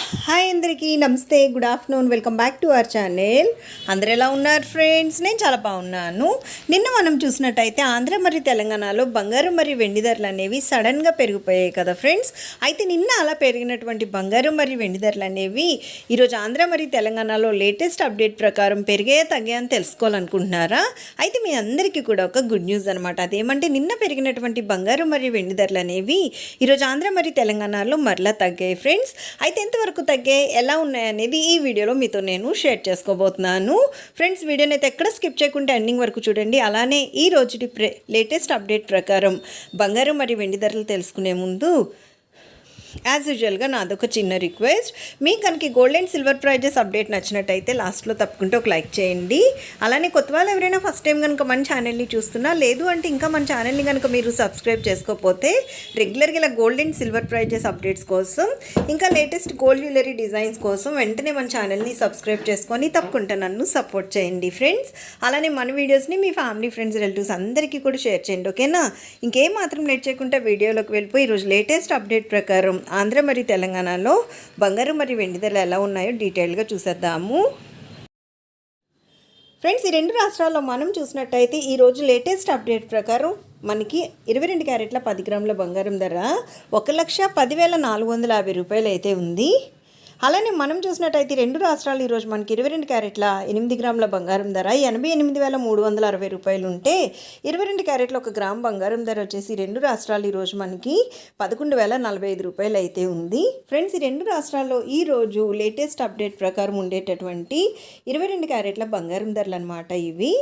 Hi అందరికీ నమస్తే good afternoon welcome back to our channel. అందరు ఎలా ఉన్నారు ఫ్రెండ్స్? నేను చాలా బాగున్నాను. నిన్న మనం చూసినట్టయితే ఆంధ్ర మరియు తెలంగాణలో బంగారం మరియు వెండి ధరలు అనేవి సడన్గా పెరిగిపోయాయి కదా ఫ్రెండ్స్. అయితే నిన్న అలా పెరిగినటువంటి బంగారం మరియు వెండి ధరలు అనేవి ఈరోజు ఆంధ్ర మరియు తెలంగాణలో లేటెస్ట్ అప్డేట్ ప్రకారం పెరిగే తగ్గాయని అని తెలుసుకోవాలనుకుంటున్నారా? అయితే మీ అందరికీ కూడా ఒక గుడ్ న్యూస్ అనమాట అదేమంటే నిన్న పెరిగినటువంటి బంగారం మరియు వెండి ధరలు అనేవి ఈరోజు ఆంధ్ర మరియు తెలంగాణలో మరలా తగ్గాయి ఫ్రెండ్స్. అయితే ఎంతవరకు తగ్గాయి ఎలా ఉన్నాయనేది ఈ వీడియోలో మీతో నేను షేర్ చేసుకోబోతున్నాను. ఫ్రెండ్స్ వీడియోని అయితే ఎక్కడ స్కిప్ చేయకుండా ఎండింగ్ వరకు చూడండి. అలానే ఈ రోజుటి లేటెస్ట్ అప్డేట్ ప్రకారం బంగారం మరియు వెండి ధరలు తెలుసుకునే ముందు యాజ్ యూజువల్గా నాదొక చిన్న రిక్వెస్ట్ మీకు కనుక gold and silver prizes update నచ్చినట్టయితే లాస్ట్లో తప్పుకుంటే ఒక లైక్ చేయండి. అలానే కొత్త వాళ్ళు ఎవరైనా ఫస్ట్ టైం కనుక మన ఛానల్ని చూస్తున్నా లేదు అంటే ఇంకా మన ఛానల్ని కనుక మీరు సబ్స్క్రైబ్ చేసుకోకపోతే రెగ్యులర్గా ఇలా gold and silver prizes updates కోసం ఇంకా లేటెస్ట్ గోల్డ్ జ్యువెలరీ డిజైన్స్ కోసం వెంటనే మన ఛానల్ని సబ్స్క్రైబ్ చేసుకొని తప్పకుండా నన్ను సపోర్ట్ చేయండి ఫ్రెండ్స్ అలానే మన వీడియోస్ని మీ ఫ్యామిలీ ఫ్రెండ్స్ రిలేటివ్స్ అందరికీ కూడా షేర్ చేయండి ఓకేనా ఇంకేం మాత్రం లేట్ చేయకుండా వీడియోలోకి వెళ్ళిపోయి ఈరోజు లేటెస్ట్ అప్డేట్ ప్రకారం ఆంధ్ర మరియు తెలంగాణలో బంగారం మరియు వెండి ధరలు ఎలా ఉన్నాయో డీటెయిల్గా చూసేద్దాము. ఫ్రెండ్స్ ఈ రెండు రాష్ట్రాల్లో మనం చూసినట్టయితే ఈరోజు లేటెస్ట్ అప్డేట్ ప్రకారం మనకి ఇరవై రెండు క్యారెట్ల పది గ్రాముల బంగారం ధర ఒక లక్ష పదివేల నాలుగు వందల యాభై రూపాయలు అయితే ఉంది. అలానే మనం చూసినట్టయితే రెండు రాష్ట్రాలు ఈరోజు మనకి ఇరవై రెండు క్యారెట్ల ఎనిమిది గ్రాముల బంగారం ధర ఎనభై ఎనిమిది వేల మూడు వందల అరవై రూపాయలు ఉంటే ఇరవై రెండు క్యారెట్ల ఒక గ్రామ్ బంగారం ధర వచ్చేసి రెండు రాష్ట్రాలు ఈరోజు మనకి పదకొండు వేల నలభై ఐదు రూపాయలు అయితే ఉంది. ఫ్రెండ్స్ ఈ రెండు రాష్ట్రాల్లో ఈ రోజు లేటెస్ట్ అప్డేట్ ప్రకారం ఉండేటటువంటి ఇరవై రెండు క్యారెట్ల బంగారం ధరలు అనమాట ఇవి.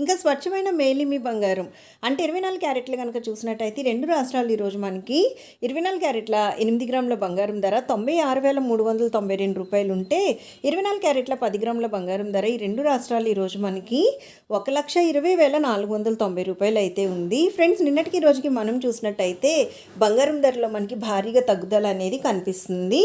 ఇంకా స్వచ్ఛమైన మేలిమి బంగారం. అంటే ఇరవై నాలుగు క్యారెట్లు కనుక చూసినట్టయితే రెండు రాష్ట్రాలు ఈరోజు మనకి ఇరవై నాలుగు క్యారెట్ల ఎనిమిది గ్రాముల బంగారం ధర తొంభై ఆరు వేల మూడు వందల తొంభై రెండు రూపాయలు ఉంటే ఇరవై నాలుగు క్యారెట్ల పది గ్రాముల బంగారం ధర ఈ రెండు రాష్ట్రాలు ఈరోజు మనకి ఒక లక్ష ఇరవై వేల నాలుగు వందల తొంభై రూపాయలు అయితే ఉంది. ఫ్రెండ్స్ నిన్నటికి రోజుకి మనం చూసినట్టయితే బంగారం ధరలో మనకి భారీగా తగ్గుదల అనేది కనిపిస్తుంది.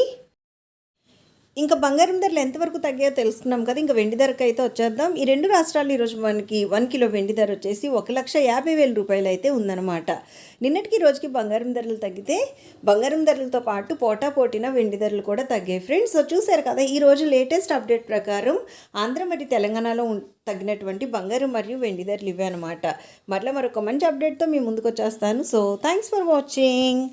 ఇంకా బంగారం ధరలు ఎంతవరకు తగ్గాయో తెలుసుకున్నాం కదా ఇంకా వెండి ధరకు అయితే వచ్చేద్దాం. ఈ రెండు రాష్ట్రాలు ఈరోజు మనకి వన్ కిలో వెండి ధర వచ్చేసి ఒక లక్ష యాభై వేల రూపాయలు అయితే ఉందన్నమాట. నిన్నటికి రోజుకి బంగారం ధరలు తగ్గితే బంగారం ధరలతో పాటు పోటా పోటీన వెండి ధరలు కూడా తగ్గాయి ఫ్రెండ్స్. సో చూసారు కదా ఈ రోజు లేటెస్ట్ అప్డేట్ ప్రకారం ఆంధ్ర మరియు తెలంగాణలో ఉం- తగ్గినటువంటి బంగారం మరియు వెండి ధరలు ఇవే అనమాట మరలా మరొక మంచి అప్డేట్తో మీ ముందుకు వచ్చేస్తాను. So thanks for watching.